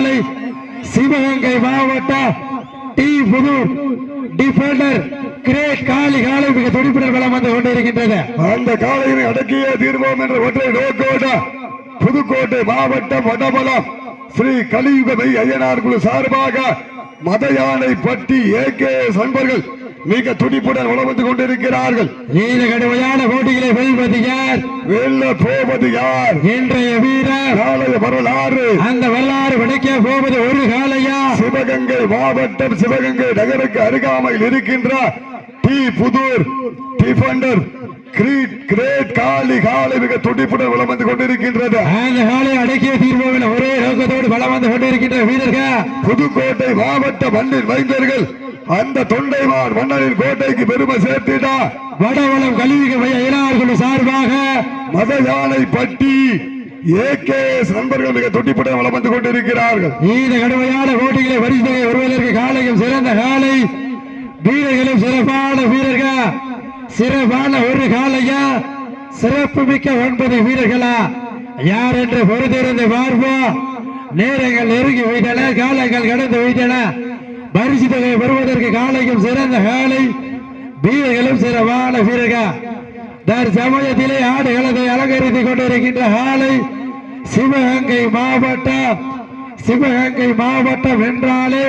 காலை சிவகங்கை மாவட்ட T Pudur Defender great காலி காலை மிக துடிப்புடன் வளம் வந்து கொண்டிருக்கின்றது. அந்த காலையினை அடக்கிய தீர்வோம் என்ற ஒற்றை நோக்கோட புதுக்கோட்டை மாவட்டம் வடபலம் ஸ்ரீ கலியுகமை ஐயனார் குழு சார்பாக மத யானை பட்டி ஏகே நண்பர்கள் மிக துடிப்புடன் உணவு வந்து கொண்டிருக்கிறார்கள். இந்த கடுமையான போட்டிகளை வெல்வது யார்? வெல்ல போவது யார்? இன்றைய வீரர் நாளைய வரலாறு. அந்த வரலாறு படைக்க போவது ஒரு காலையா சிவகங்கை மாவட்டம் சிவகங்கை நகருக்கு அருகாமையில் இருக்கின்ற டி புதூர் டிஃபெண்டர் கிரீட் கிரேட் காளி காலை மிக துடிப்புடன் வலம் வந்து கொண்டிருக்கின்றது. அந்த காலை அடக்கிய தீர்வோவில் ஒரே நோக்கத்தோடு வளம் வந்து கொண்டிருக்கின்ற வீரர்கள். புதுக்கோட்டை மாவட்ட மண்ணின் மைந்தர்கள். அந்த தொண்டைமான் மன்னரின் கோட்டைக்கு பெருமை சேர்த்திடா வடவளம் கல்விக இளைஞர்கள் சார்பாக மத யானை பட்டி ஏகேஎஸ் நண்பர்கள் மிக துடிப்புடன் வலம் வந்து கொண்டிருக்கிறார்கள். இந்த கடுமையான போட்டிகளை வரிசையை வருவதற்கு காலையும் சிறந்த காலை. வீரர்களும் சிறப்பான வீரர்கள் சிறப்பான ஒரு காலையா சிறப்பு மிக்க ஒன்பது வீரர்களா? யார் என்று பொறுத்திருந்து பார்ப்போம். நேரங்கள் நெருங்கி விட்டன காலங்கள் கடந்து விட்டன பரிசு தொகை வருவதற்கு காலையும் சிறந்த காலை வீரர்களும் சிறப்பான வீரர்கள். தற்சமயத்திலே ஆடுகளத்தை அலங்கரித்துக் கொண்டிருக்கின்ற காலை சிவகங்கை மாவட்டம் சிவகங்கை மாவட்டம் என்றாலே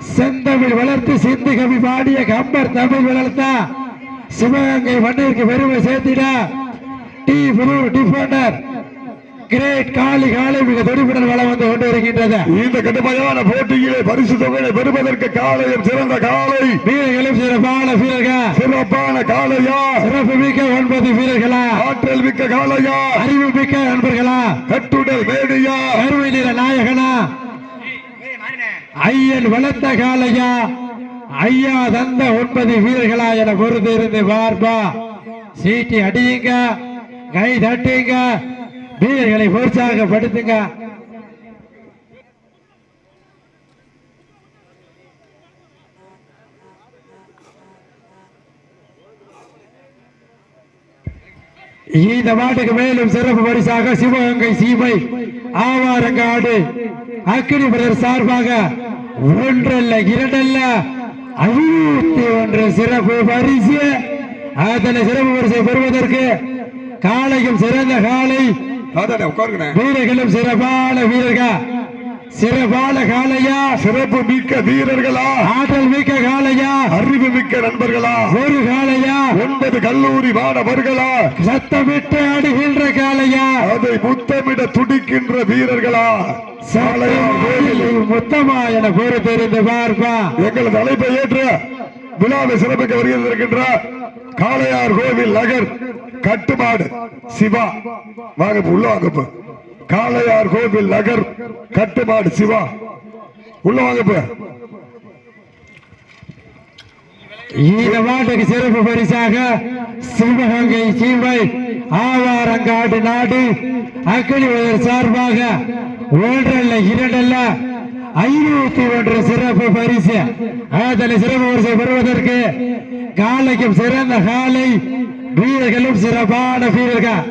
செந்தமிழ் வளர்த்து சிந்து கவி பாடிய கம்பர் தமிழ் வளர்த்த சிவகங்கை மண்ணிற்கு பெருமை சேர்த்திட. டி. புது டிஃபெண்டர் கிரேட் காளி காலை மிக துடிப்புடன் வளம் வந்து கொண்டிருக்கின்றது. இந்த கடுமையான போட்டியிலே பரிசு தொகையை பெறுவதற்கு காலையும் சிறந்த காலை வீரர்களும் சிறப்பான வீரர்கள்? சிறப்பான காலையா சிறப்பு மிக்க ஒன்பது வீரர்களா? ஆற்றல் மிக்க காலையா அறிவு மிக்க நண்பர்களா? கட்டுடல் மேடியா? கருமை நிற நாயகனா? ஐயன் வளர்த்த காலையா ஐயா தந்த ஒன்பது வீரர்களா என பொறுத்து இருந்து பார்ப்பா. சீட்டி அடியுங்க கை தட்டுங்க வீரர்களை உற்சாகப்படுத்துங்க. இந்த மாட்டுக்கு மேலும் சிறப்பு பரிசாக சிவகங்கை சீமை ஆவாரங்காடு. அக்கினி பிரதர் சார்பாக ஒன்றல்ல இரண்டல்ல ஐநூத்தி ஒன்று சிறப்பு பரிசு. அதனை சிறப்பு பரிசை பெறுவதற்கு காலையும் சிறந்த காலை வீரர்களும் சிறப்பான வீரர்கள். சிறப்பான காலையா சிறப்பு மிக்க வீரர்களா? ஆற்றல் மிக்க காலையா? அறிவு மிக்க நண்பர்களா? ஒரு காலையா? ஒன்பது கல்லூரி மாணவர்களா? சத்தமிட்டு ஆடுகின்ற காலையா? அதை முத்தமிட துடிக்கின்ற வீரர்களா? மொத்தமா என பொறுத்திருந்து பார்ப்பா. எங்களது அழைப்பை ஏற்று விழாவை சிறப்பிக்க வருகின்ற காளையார் கோவில் நகர் கட்டுமாடு சிவா. வாங்க உள்ள வாங்க இப்ப. காளையார் கோவில் நகர் கட்டுப்பாடு சிவா. உள்ள வாங்க இப்ப. இந்த மாட்டுக்கு சிறப்பு பரிசாக சிவகங்கை சீமை ஆவாரங்காடு நாடு அக்கடிவதர் சார்பாக ஒன்றல்ல இரண்டல்ல ஐநூத்தி ஒன்று சிறப்பு பரிசு. அதனை சிறப்பு பரிசை பெறுவதற்கு காலைக்கும் சிறந்த காலை வீரர்களும் சிறப்பான வீரர்கள்.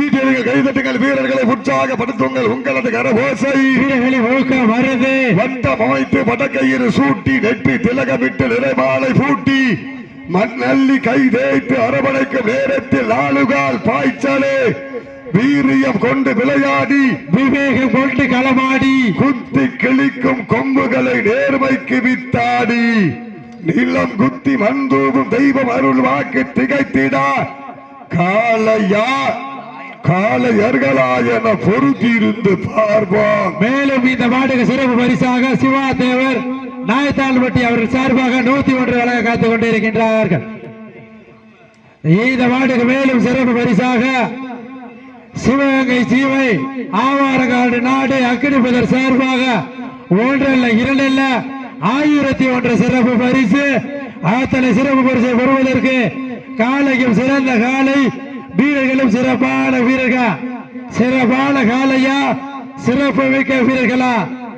சீட்டியர்கள் கைதட்டுங்கள் வீரர்களை உற்சாகப்படுத்துங்கள். உங்களது கரபோசை வீரர்களின் ஊக்கம் வருது வட்டம் அமைத்து படக்கையில் சூட்டி நெட்டி திலகமிட்டு நிறைமாலை பூட்டி மண்ணள்ளி கை தேய்த்து அரவணைக்கும் நேரத்தில் நாலுகால் பாய்ச்சலே வீரியம் கொண்டு விளையாடி விவேகம் கொண்டு களமாடி குத்தி கிழிக்கும் கொம்புகளை நேர்மைக்கு வித்தாடி நிலம் குத்தி மந்தூவும் தெய்வம் அருள் வாக்கு திகைத்திடா. காளையா காளையர்களா என பொருத்தியிருந்து பார்ப்போம் மேலும் இந்த மாட்டுக்கு சிறப்பு பரிசாக சிவா தேவர் நாயத்தாள்பட்டி அவர்கள் சார்பாக நூத்தி ஒன்று வழங்க காத்துக் கொண்டிருக்கின்றார்கள். இந்த மாட்டுக்கு மேலும் சிறப்பு பரிசாக சிவகங்கை சீமை ஆவாரங்காடு நாடு அக்னிபதர் சார்பாக ஒன்றல்ல இரண்டல்ல ஆயிரத்தி ஒன்று சிறப்பு பரிசு. அத்தனை சிறப்பு பரிசை பெறுவதற்கு காலையும் சிறந்த காலை வீரர்களும் சிறப்பான வீரர்கள். சிறப்பான காலையா சிறப்பு மிக்க வீரர்களா.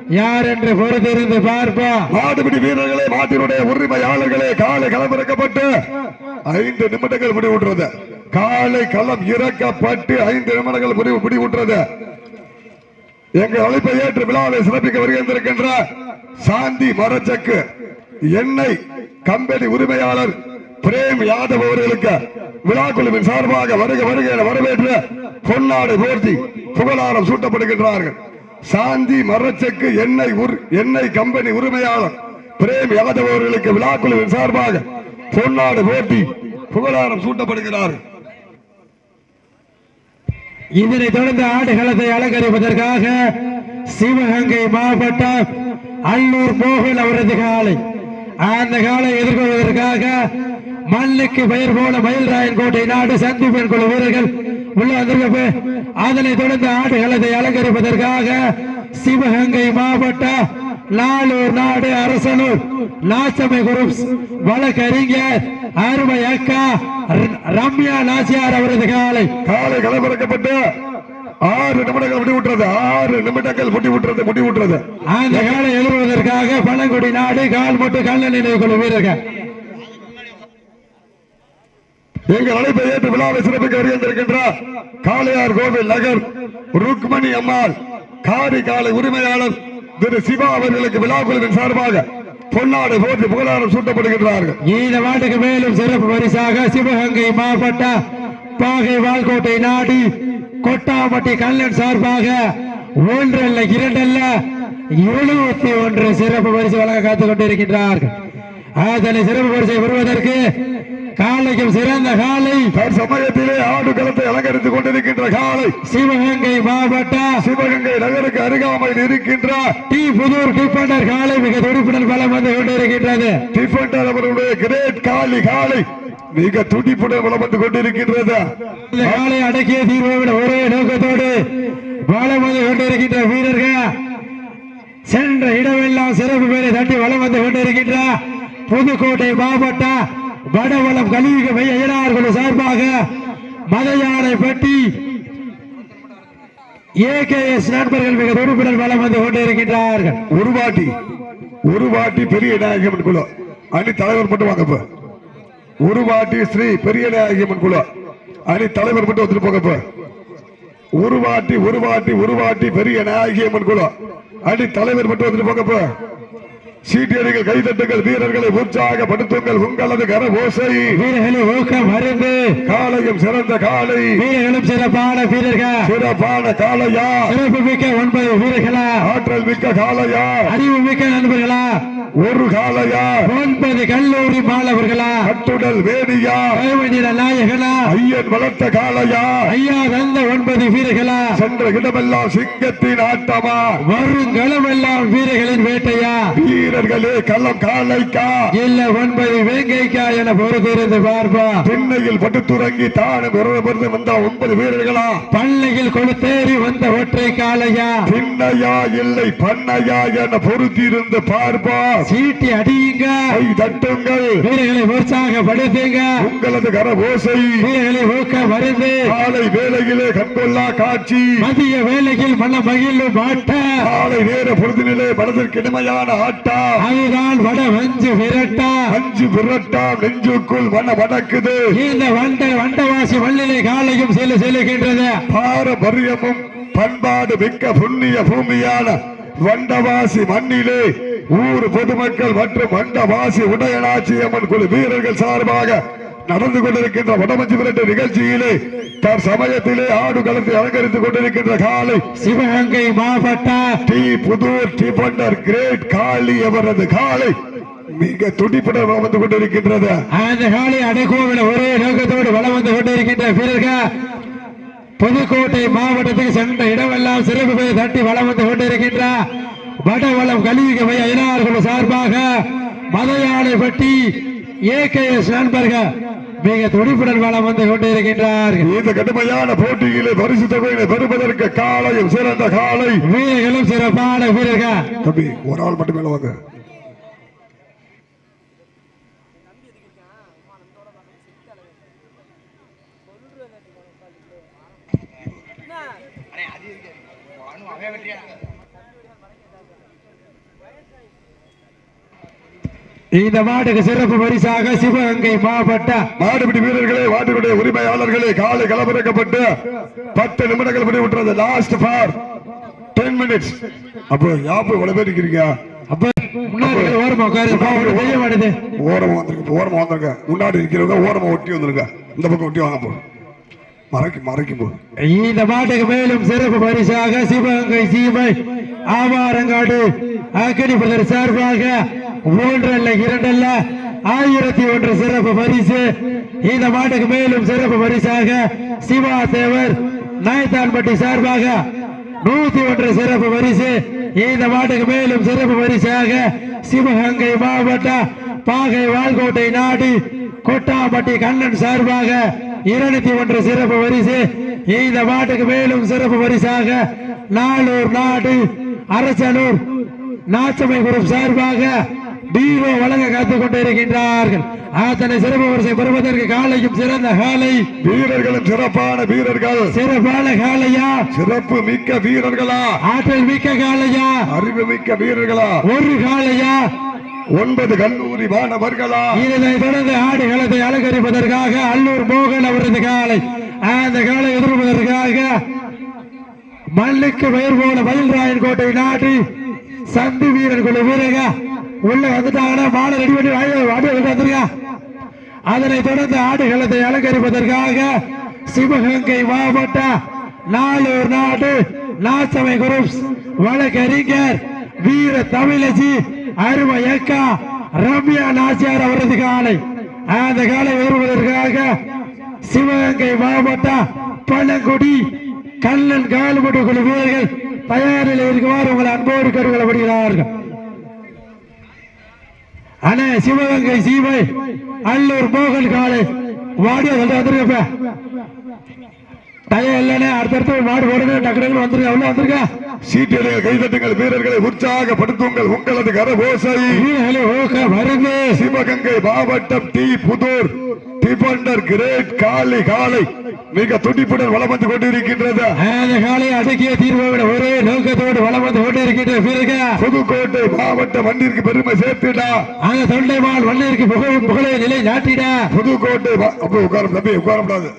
யார் என்று பொறுத்திருந்து பார்ப்போம். மாட்டுப்பிடி வீரர்களே மாட்டினுடைய உரிமையாளர்களே காலை களமிறக்கப்பட்டு ஐந்து நிமிடங்கள் முடிவுற்றது. காலை களம் இறக்கப்பட்டு ஐந்து நிமிடங்கள் முடிவு முடிவுற்றது. எங்கள் அழைப்பை ஏற்று விழாவை சிறப்பிக்க வருகின்றிருக்கின்ற சாந்தி மரச்சக்கு எண்ணெய் கம்பெனி உரிமையாளர் பிரேம் யாதவ் அவர்களுக்கு விழா குழுவின் சார்பாக வருக வருக என வரவேற்று பொன்னாடு போர்த்தி புகழாரம் சூட்டப்படுகின்றார்கள். சாந்தி மரச்செக்கு எண்ணெய் உர்- எண்ணெய் கம்பெனி உரிமையாளர் பிரேம் யாதவ் அவர்களுக்கு விழா குழுவின் சார்பாக பொன்னாடு போர்த்தி புகழாரம் சூட்டப்படுகிறார்கள். இதனை தொடர்ந்து ஆடுகளத்தை அலங்கரிப்பதற்காக சிவகங்கை மாவட்டம் அல்லூர் மோகன் அவரது காலை. அந்த காலை எதிர்கொள்வதற்காக மண்ணுக்கு பெயர் போன மயில்ராயன் கோட்டை நாடு சந்திப்பன் குழு வீரர்கள். உள்ள வந்திருக்க அதனைத் தொடர்ந்து ஆடுகளத்தை அலங்கரிப்பதற்காக சிவகங்கை மாவட்டம் நாளூர் நாடு அரசனூர் நாச்சமை குரூப்ஸ் வழக்கறிஞர் அருமை அக்கா ரம்யா நாச்சியார் அவரது காலை. காலை களமிறக்கப்பட்டு ஆறு நிமிடங்கள் முடிவுற்றது ஆறு நிமிடங்கள் முடிவுற்றது முடிவுற்றது அந்த காலை எழுதுவதற்காக பழங்குடி நாடு கால்முட்டு கல்ல நினைவு குழு வீரர்கள். எங்கள் அழைப்பை ஏற்று விழாவை சிறப்புக்கு வருகின்றிருக்கின்ற காளையார் கோவில் நகர் ருக்மணி அம்மாள் காரி காலை உரிமையாளர் திரு சிவா அவர்களுக்கு விழா குழுவின் சார்பாக பொன்னாடு போட்டு புகழாரம் சூட்டப்படுகின்றார்கள். இந்த ஆண்டுக்கு மேலும் சிறப்பு பரிசாக சிவகங்கை மாவட்ட பாகை வால்கோட்டை நாடு கொட்டாம்பட்டி கல்லன் சார்பாக ஒன்றல்ல இரண்டல்ல எழுபத்தி ஒன்று சிறப்பு பரிசு வழங்க காத்துக் கொண்டிருக்கின்றார்கள். அதனை சிறப்பு பரிசை பெறுவதற்கு காலைக்கும் சிறந்த காலை. தற்சமயத்திலே ஆடு களத்தை அலங்கரித்துக் கொண்டிருக்கின்ற காலை. சிவகங்கை மாவட்ட சிவகங்கை நகருக்கு அருகாமையில் இருக்கின்ற டி புதூர் டிபண்டர் காலை மிக துடிப்புடன் பலம் வந்து கொண்டிருக்கின்றது. டிஃபெண்டர் அவர்களுடைய கிரேட் காலி காலை மிக துடிப்புடன் வளம் வந்து கொண்டிருக்கின்றது. காலை அடக்கிய தீர்வோடு ஒரே நோக்கத்தோடு வளம் வந்து கொண்டிருக்கின்ற வீரர்கள். சென்ற இடமெல்லாம் சிறப்பு பேரை தட்டி வளம் வந்து கொண்டிருக்கின்ற புதுக்கோட்டை மாவட்ட வடவளம் கலியுக மையனார்கள் சார்பாக மலையானை பட்டி ஏகேஎஸ் நண்பர்கள் மிக உறுப்பினர் வளம் வந்து கொண்டிருக்கின்றார்கள். உருவாட்டி உருவாட்டி பெரிய நாயகமன் குழு. அணி தலைவர் மட்டும் வாங்கப்ப உருவாட்டி ஸ்ரீ பெரிய நாயகமன் குழு. அணி தலைவர் மட்டும் வந்துட்டு போங்க உருவாட்டி உருவாட்டி உருவாட்டி பெரிய நாயகியம்மன் குழு. அணி தலைவர் மட்டும் வந்துட்டு போங்க இப்ப சீட்டியடிகள் கைதட்டுங்கள் வீரர்களை உற்சாகப்படுத்துங்கள். உங்களது கர ஓசை வீரர்களை ஊக்கம் அருந்து காலையும் சிறந்த காலை. வீரர்களும் சிறப்பான வீரர்கள். சிறப்பான காளையா. சிறப்பு மிக்க ஒன்பது வீரர்களா. ஆற்றல் மிக்க காளையா. அறிவு மிக்க நண்பர்களா. ஒரு காளையா. ஒன்பது கல்லூரி மாணவர்களா. கட்டுடல் வேணியா. கைவனிட நாயகனா. ஐயன் வளர்த்த காளையா. ஐயா தந்த ஒன்பது வீரர்களா. சென்ற இடமெல்லாம் சிங்கத்தின் ஆட்டமா. வருங்களமெல்லாம் வீரர்களின் வேட்டையா. வீரர்களே களம் காளைக்கா இல்ல ஒன்பது வேங்கைக்கா என பொறுத்திருந்து பார்ப்பா. திண்ணையில் பட்டுத்துறங்கி தானும் விரதமிருந்து வந்த ஒன்பது வீரர்களா? பள்ளியில் கொடுத்தேறி வந்த ஒற்றை காளையா? திண்ணையா இல்லை பண்ணையா என பொருத்தியிருந்து பார்ப்பா. சீட்டி அடியுங்க. தட்டுங்கள். வீரர்களை உற்சாகப்படுத்துங்க. உங்களது கர ஓசை வீரர்களை ஊக்க மருந்து. காலை வேளையிலே கண்கொள்ளா காட்சி. மதிய வேலையில் மன மகிழும் ஆட்ட. காலை நேர பொழுதினிலே மனதிற்கு இனிமையான ஆட்டா. அதுதான் வட வஞ்சு விரட்டா. அஞ்சு விரட்டாம் நெஞ்சுக்குள் மன வடக்குது. இந்த வண்ட வண்டவாசி மண்ணிலே காலையும் செல்லு செல்லுகின்றது பாரம்பரியமும் பண்பாடு மிக்க புண்ணிய பூமியான வண்டவாசி மண்ணிலே ஊர் பொதுமக்கள் மற்றும் வண்டவாசி உடையநாச்சி அம்மன் குழு வீரர்கள் சார்பாக நடந்து கொண்டிருக்கின்ற வடமஞ்சி விரட்டு நிகழ்ச்சியிலே தற்சமயத்திலே ஆடு களத்தை அலங்கரித்துக் கொண்டிருக்கின்ற காலை சிவகங்கை மாவட்ட T Pudur defender great Kali அவரது காலை மிக துடிப்புடன் வந்து கொண்டிருக்கின்றது. அந்த காலை அடைக்கோவில் ஒரே நோக்கத்தோடு வலம் வந்து கொண்டிருக்கின்ற வீரர்கள் புதுக்கோட்டை மாவட்டத்துக்கு சென்ற இடமெல்லாம் சிறப்பு பெயர் தட்டி வலம் வந்து கொண்டிருக்கின்ற வடவளம் கலியுக மைய இனார்கள் சார்பாக மதையானைப்பட்டி ஏகேஎஸ் நண்பர்கள் மிக துடிப்புடன் வலம் வந்து கொண்டிருக்கின்றார்கள் இந்த கடுமையான போட்டியிலே பரிசு தொகையினை பெறுவதற்கு காலையும் சிறந்த காலை. வீரர்களும் சிறப்பான வீரர்கள். தம்பி ஒரு ஆள் மட்டும் மேல வாங்க. இந்த மாட்டுக்கு சிறப்பு பரிசாக சிவகங்கை மாவட்டம் மாடுபிடி வீரர்களே மாட்டுடைய உரிமையாளர்களே காலை களமிறக்கப்பட்டு பத்து நிமிடங்கள் முடிவுற்றது. லாஸ்ட் ஃபார் டென் மினிட்ஸ் அப்போ யாப்பு இவ்வளவு பேர் இருக்கிறீங்க அப்ப முன்னாடி ஓரமா உட்காரு ஓரமா வந்துருங்க ஓரமா வந்துருங்க. முன்னாடி இருக்கிறவங்க ஓரமா ஒட்டி வந்துருங்க. இந்த பக்கம் ஒட்டி வாங்க போ. மறைக்கு மறைக்கும் இந்த மாட்டுக்கு மேலும் சிறப்பு பரிசாக சிவகங்கை சீமை ஆவாரங்காடு அக்கடி பிரதர் சார்பாக மூன்றல்ல இரண்டல்ல ஆயிரத்தி ஒன்று சிறப்பு பரிசு. இந்த மாட்டுக்கு மேலும் சிறப்பு பரிசாக சிவா தேவர் நாயத்தான்பட்டி சார்பாக நூத்தி ஒன்று சிறப்பு பரிசு. இந்த மாட்டுக்கு மேலும் சிறப்பு பரிசாக சிவகங்கை மாவட்டம் பாகை வால்கோட்டை நாடு கொட்டாம்பட்டி கண்ணன் சார்பாக இருநூத்தி ஒன்று சிறப்பு பரிசு. இந்த மாட்டுக்கு மேலும் சிறப்பு பரிசாக நாளூர் நாடு அரசனூர் நாச்சமை குரூப் சார்பாக பீரோ வழங்க காத்துக் கொண்டிருக்கின்றார்கள். அத்தனை சிறப்பு பரிசை பெறுவதற்கு காலையும் சிறந்த காலை. வீரர்களும் சிறப்பான வீரர்கள். சிறப்பான காலையா? சிறப்பு மிக்க வீரர்களா? ஆற்றல் மிக்க காலையா? அறிவு மிக்க வீரர்களா? ஒரு காலையா? ஒன்பது கல்லூரி மாணவர்களா? இதனை தொடர்ந்து ஆடு களத்தை அலங்கரிப்பதற்காக அல்லூர் மோகன் அவரது காலை. அந்த காலை எதிர்ப்பதற்காக மல்லுக்கு பெயர் போன மயில்ராயன் கோட்டை நாட்டு சந்து வீரன் குழு வீரங்க உள்ள வந்துட்டாங்கன்னா மாடை ரெடி பண்ணி வாடி வாடி வந்துருங்க அதனை தொடர்ந்து ஆடுகளத்தை அலங்கரிப்பதற்காக சிவகங்கை மாவட்டம் நாளூர் நாடு நாசமை குரூப்ஸ் வழக்கறிஞர் வீர தமிழச்சி அருமை அக்கா ரம்யா நாச்சியார் அவரது காலை. அந்த காலை வருவதற்காக சிவகங்கை மாவட்டம் பழங்குடி கண்ணன் கால்பட்டு குழு வீரர்கள் தயாரில் இருக்குமாறு உங்களை அன்போடு கருவளப்படுகிறார்கள் அண்ணே சிவகங்கை சீமை அல்லூர் மோகன் காலை வாடியோ சொல்லிட்டு வந்துருக்கப்ப. டயம் இல்லைண்ணே அடுத்தடுத்து மாடு போடுங்க டக்கு டக்குனு வந்துருங்க உள்ள வந்துருங்க. சீட்டியடைய கைதட்டுங்கள் வீரர்களை உற்சாகப்படுத்துங்கள் உங்களது கரபோசை வருங்க. சிவகங்கை மாவட்டம் டி. புதூர் டிபண்டர் கிரேட் காலை காலை மிக துடிப்புடன் வலம் வந்து கொண்டிருக்கின்றது. அடக்கிய தீர்வோட ஒரே நோக்கத்தோடு வளம் வந்து கொண்டிருக்கின்ற புதுக்கோட்டை மாவட்ட மண்ணிற்கு பெருமை சேர்த்துடா. அந்த வள்ளிற்கு புகழும் புகழை நிலை நாட்டிட. புதுக்கோட்டை மா- அப்ப உட்கார தம்பி உட்கார கூடாது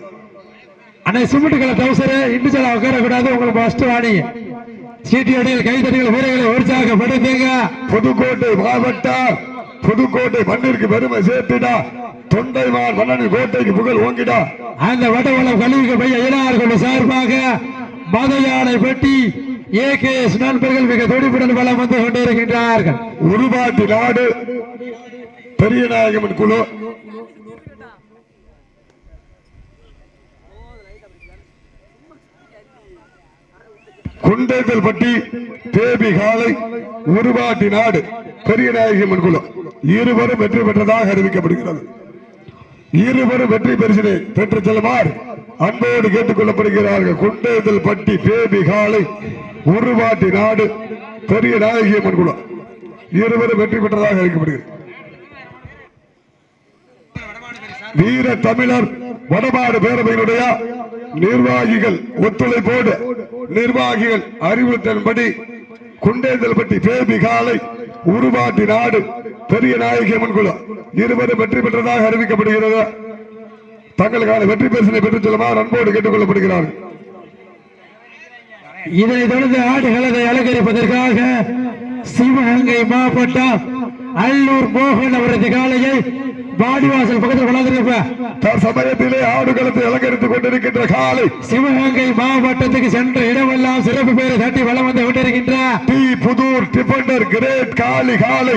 அன்னை சிமெண்ட் கலர் டவுசர் உட்கார கூடாது உங்களுக்கு ஃபர்ஸ்ட் வாணிங்க சீட்டி அடியில் கைத்தடிகள் வீரர்களை உற்சாகப்படுத்துங்க. புதுக்கோட்டை மாவட்டம் புதுக்கோட்டை மண்ணிற்கு பெருமை சேர்த்துடா. தொண்டைமான் மன்னனின் கோட்டைக்கு புகழ் ஓங்கிடா. அந்த வடவளம் கல்விக்கு பைய இளைஞர்கள் சார்பாக மத யானை பெட்டி ஏ கே எஸ் நண்பர்கள் மிக துடிப்புடன் வளம் வந்து கொண்டிருக்கின்றார்கள். உருவாட்டி நாடு. பெரியநாயகமன் குழு குண்டேந்தல் பட்டி தேபி காலை உருவாட்டி நாடு. பெரியநாயகமன் குழு இருவரும் வெற்றி பெற்றதாக அறிவிக்கப்படுகிறது. இருவரும் வெற்றி பரிசினை பெற்று செல்லுமாறு அன்போடு கேட்டுக் கொள்ளப்படுகிறார்கள் குண்டேதல் பட்டி பேபி காலை உருவாட்டி நாடு பெரிய நாயகியம்மன் குலம் இருவரும் வெற்றி பெற்றதாக அறிக்கப்படுகிறது வீர தமிழர் வடமாடு பேரவையினுடைய நிர்வாகிகள் ஒத்துழைப்போடு நிர்வாகிகள் அறிவுறுத்தலின்படி குண்டேந்தல்பட்டி பேபி காலை உருவாட்டி நாடு. பெரிய நாயகியம்மன் குலம் இருபது வெற்றி பெற்றதாக அறிவிக்கப்படுகிறது. தங்களுக்கான வெற்றி பேசினை பெற்றுச் செல்லுமாறு அன்போடு கேட்டுக் கொள்ளப்படுகிறார்கள் இதனை தொடர்ந்து ஆடுகளதை அலங்கரிப்பதற்காக சிவகங்கை மாவட்டம் அல்லூர் மோகன் அவரது காலையை வாடிவாசல் பக்கத்தில் கொண்டாந்துருப்ப தற்சமயத்திலே ஆடுகளத்தை அலங்கரித்துக் கொண்டிருக்கின்ற காலை சிவகங்கை மாவட்டத்துக்கு சென்ற இடமெல்லாம் சிறப்பு பேரை தட்டி வளம் வந்து கொண்டிருக்கின்ற. டி புதூர் டிபண்டர் கிரேட் காலி காலை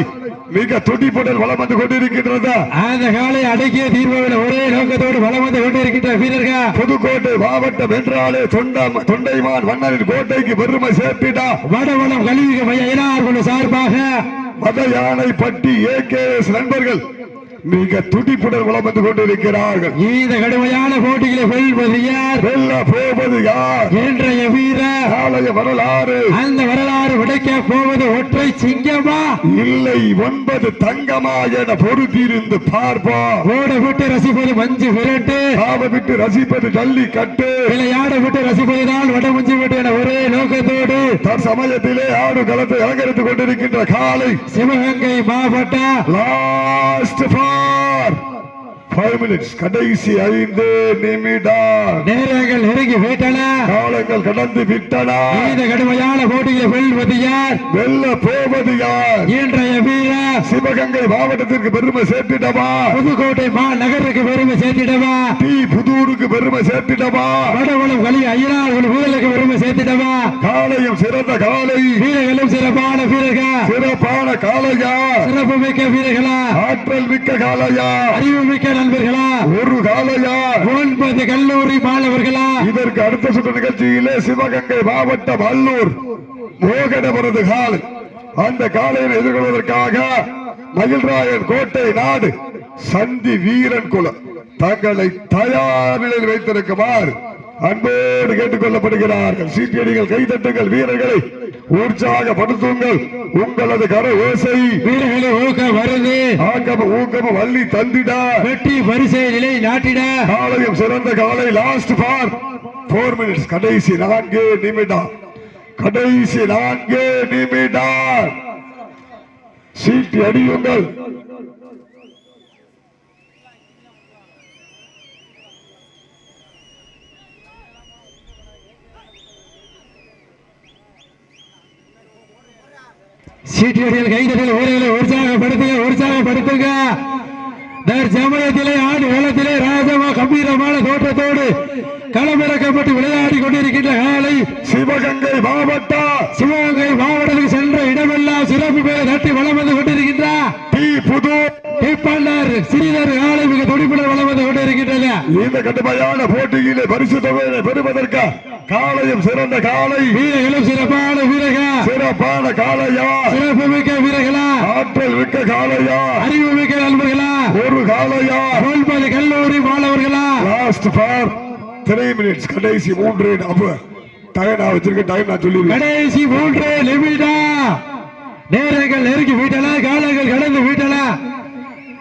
மிக துடிப்புடன் வளம் வந்து கொண்டிருக்கின்றது. அந்த காலை அடக்கிய தீர்வுகள் ஒரே நோக்கத்தோடு வளம் வந்து கொண்டிருக்கின்ற வீரர்கள். புதுக்கோட்டை மாவட்டம் என்றாலே தொண்டம் தொண்டைமான் மன்னரின் கோட்டைக்கு பெருமை சேர்த்திடா. வடவளம் கல்விக்கு மைய இனார்கள் சார்பாக. மத யானை பட்டி ஏகேஎஸ் நண்பர்கள் மிக துடிப்புடன் வந்து கொண்டிருக்கிறார்கள். இந்த கடுமையான போட்டிகளை வெல்வது யார்? வெல்ல போவது யார்? இன்றைய வீரர் நாளைய வரலாறு. அந்த வரலாறு உடைக்க போவது ஒற்றை சிங்கமா? இல்லை ஒன்பது தங்கமா என பொறுத்திருந்து பார்ப்பா ஓட விட்டு ரசிப்பது மஞ்சு விரட்டு. காவ விட்டு ரசிப்பது ஜல்லிக்கட்டு. விளையாட விட்டு ரசிப்பதுதான் வடமுஞ்சி விட்டு என ஒரே நோக்கத்தோடு. தற்சமயத்திலே ஆடு களத்தை அலங்கரித்துக் கொண்டிருக்கின்ற காலை. சிவகங்கை மாவட்டம் லாஸ்ட் ஃபார் ஃபைவ் மினிட்ஸ் கடைசி ஐந்து நிமிடம். நேரங்கள் நெருங்கி விட்டன காலங்கள் கடந்து விட்டன. இந்த கடுமையான போட்டியில் வெல்வது யார்? வெல்ல போவது யார்? இன்றைய வீரர். சிவகங்கை மாவட்டத்திற்கு பெருமை சேர்த்திடவா? புதுக்கோட்டை மா நகருக்கு பெருமை சேர்த்திடவா? டி புதூருக்கு பெருமை சேர்த்திடவா? வடகுளம் களி ஐயனார் வீரர்களுக்கு பெருமை சேர்த்திடவா? காலையும் சிறந்த காலை வீரர்களும் சிறப்பான வீரர்கள். சிறப்பான காளையா? சிறப்பு மிக்க வீரர்களா? ஆற்றல் மிக்க காளையா? அறிவு மிக்க நண்பர்களா ஒரு காளையா ஒன்பது கல்லூரி மாணவர்களா. இதற்கு அடுத்த சுற்று நிகழ்ச்சியிலே சிவகங்கை மாவட்டம் அல்லூர் மோகனபுரது காலை. அந்த காலையை எதிர்கொள்வதற்காக மகிழ்ராயன் கோட்டை நாடு சந்தி வீரன் குலம். தங்களை தயார் நிலையில் வைத்திருக்குமாறு அன்போடு கேட்டுக் கொள்ளப்படுகிறார்கள். சீட்டியடிகள் கைதட்டுங்கள் வீரர்களை. உற்சாகப்படுத்துங்கள். உங்களது கர ஓசை. வீரர்களை ஊக்க வருது ஆக்கம ஊக்கம வள்ளி தந்திடா. வெற்றி பரிசை நிலை நாட்டிட. காலையும் சிறந்த காலை லாஸ்ட் ஃபார் போர் மினிட்ஸ் கடைசி நான்கு நிமிடம். கடைசி நான்கு நிமிடம். சீட்டி அடியுங்கள். சீட்டியடிகள் கைதட்டில் வீரர்களை உற்சாகப்படுத்துங்க உற்சாகப்படுத்துங்க சமயத்திலே ஆண்டு வேளத்திலே ராஜமா கம்பீரமான தோற்றத்தோடு களமிறக்கப்பட்டு விளையாடி கொண்டிருக்கின்ற காலை சிவகங்கை மாவட்டம். சிவகங்கை மாவட்டத்துக்கு சென்ற இடமெல்லாம் சிறப்பு பேரை தட்டி வளம் வந்து கொண்டிருக்கின்றார் டி புது தீப்பாண்டார் சிறிதர் காலை மிக துடிப்புடன் வளம் வந்து கொண்டிருக்கின்றது இந்த கடுமையான போட்டியிலே பரிசு தொகையை பெறுவதற்கு காலையும் சிறந்த காலை. வீரர்களும் சிறப்பான வீரர்கள். சிறப்பான காளையா சிறப்பு மிக்க வீரர்களா? ஆற்றல் மிக்க காளையா அறிவு மிக்க நண்பர்களா? ஒரு காளையா ஒன்பது கல்லூரி மாணவர்களா? லாஸ்ட் ஃபார் த்ரீ மினிட்ஸ் கடைசி மூன்று அப்ப டைம் நான் வச்சிருக்க டைம் நான் சொல்லிடுறேன் கடைசி மூன்று நிமிடம். நேரங்கள் நெருங்கி விட்டன காலங்கள் கடந்து விட்டன.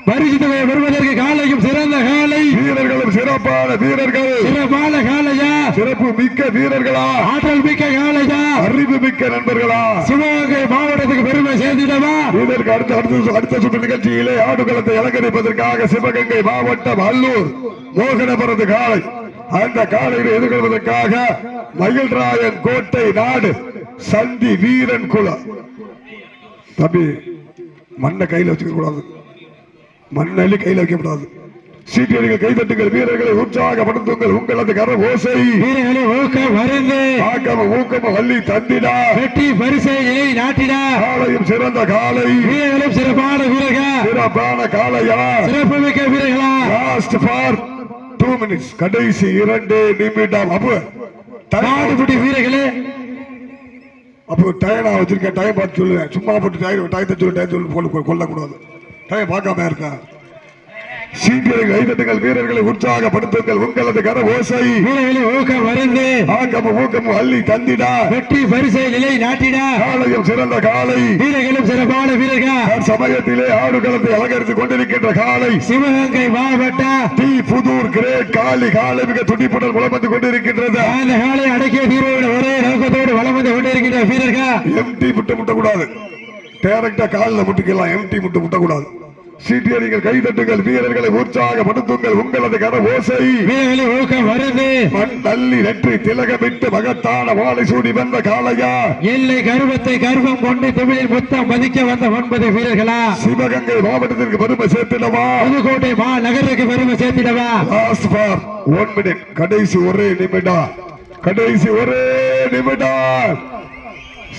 பரிசு தொகையை பெறுவதற்கு காலையும் சிறந்த காலை. வீரர்களும் சிறப்பான வீரர்கள். சிறப்பான காலையா? சிறப்பு மிக்க வீரர்களா? ஆற்றல் மிக்க காலையா? அறிவு மிக்க நண்பர்களா? சிவகங்கை மாவட்டத்துக்கு பெருமை சேர்த்திடவா இதற்கு அடுத்த அடுத்த அடுத்த சுற்று நிகழ்ச்சியிலே ஆடுகளத்தை அலங்கரிப்பதற்காக சிவகங்கை மாவட்டம் அல்லூர் மோகனபுரத்து காலை அந்த காலையை எதிர்கொள்வதற்காக மயில்ராயன் கோட்டை நாடு சந்தி வீரன் குலம். தம்பி மண்ணை கையில வச்சுக்க கூடாது. மண்ணள்ளி கையில வைக்க கூடாது. சீட்டியடிகள் கைதட்டுங்கள் வீரர்களை உற்சாகப்படுத்துங்கள். உங்களது கர ஓசை. வீரர்களை ஊக்க ஆக்கம ஊக்கம வள்ளி தந்திடா. வெற்றி பரிசை நிலை நாட்டிட. காலையும் சிறந்த காலை. வீரர்களும் சிறப்பான வீரர்கள். சிறப்பான காளையா சிறப்பு மிக்க வீரர்களா. லாஸ்ட் ஃபார் டூ மினிட்ஸ் கடைசி இரண்டு நிமிடம். அப்போ நாடுபடி வீரர்களே அப்போ டயர் நான் வச்சிருக்கேன். டைம் பார்த்து சொல்லுவேன் சும்மா போட்டு டயர் டயத்தை சொல்லி டைம் சொல்லி கொள்ள கொள்ளக்கூடாது. டைம் பார்க்காம இருக்கா? சீட்டியரை கைதட்டுங்கள் வீரர்களை உற்சாகப்படுத்துங்கள். உங்களது கர ஓசை. வீரர்களை ஊக்க மருந்து ஆக்கம ஊக்கம அள்ளி தந்திடா. வெற்றி பரிசை நிலை நாட்டிட. காலையும் சிறந்த காலை. வீரர்களும் சிறப்பான வீரர்கள். சமயத்திலே ஆடுகளத்தை அலங்கரித்துக் கொண்டிருக்கின்ற காலை. சிவகங்கை மாவட்டம் டி புதூர் கிரேட் காளி காலை மிக துடிப்புடன் புலம் வந்து கொண்டிருக்கின்றது. அந்த காலை அடக்கிய தீர்வோடு ஒரே நோக்கத்தோடு வளம் வந்து கொண்டிருக்கின்ற வீரர்கள். எம்டி முட்டை முட்டக்கூடாது. டைரக்டா காலில் முட்டிக்கலாம். எம்டி முட்டை முட்டக்கூடாது. சீட்டியடிகள் கைதட்டுங்கள் வீரர்களை உற்சாகப்படுத்துங்கள் உங்களது கர ஓசை. மருந்து மண் தள்ளி நெற்றி திலகமிட்டு மகத்தான வாழை சூடி வந்த காளையா? எல்லை கருவத்தை கர்வம் கொண்டு தமிழில் மொத்தம் மதிக்க வந்த ஒன்பது வீரர்களா? சிவகங்கை மாவட்டத்திற்கு பெருமை சேர்த்திடவா? புதுக்கோட்டை மா நகருக்கு பெருமை சேர்த்திடவா? லாஸ்ட் ஃபார் ஒன் மினிட் கடைசி ஒரே நிமிடம். கடைசி ஒரே நிமிடம்.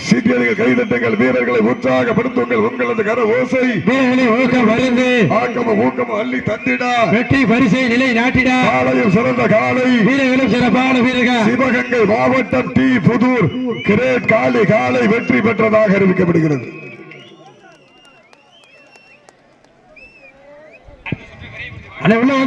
சீட்டியடிகள் கைதட்டுங்கள் வீரர்களை உற்சாகப்படுத்துங்கள் உங்களது கர ஓசை. வீரர்களை ஊக்க மருந்து ஆக்கம ஊக்கம அள்ளி தந்திடா. வெற்றி பரிசை நிலை நாட்டிட. காலையும் சிறந்த காலை. வீரர்களும் சிறப்பான வீரர்கள். சிவகங்கை மாவட்டம் டி. புதூர் கிரேட் காளி காலை வெற்றி பெற்றதாக அறிவிக்கப்படுகிறது. அண்ணா உள்ள வந்து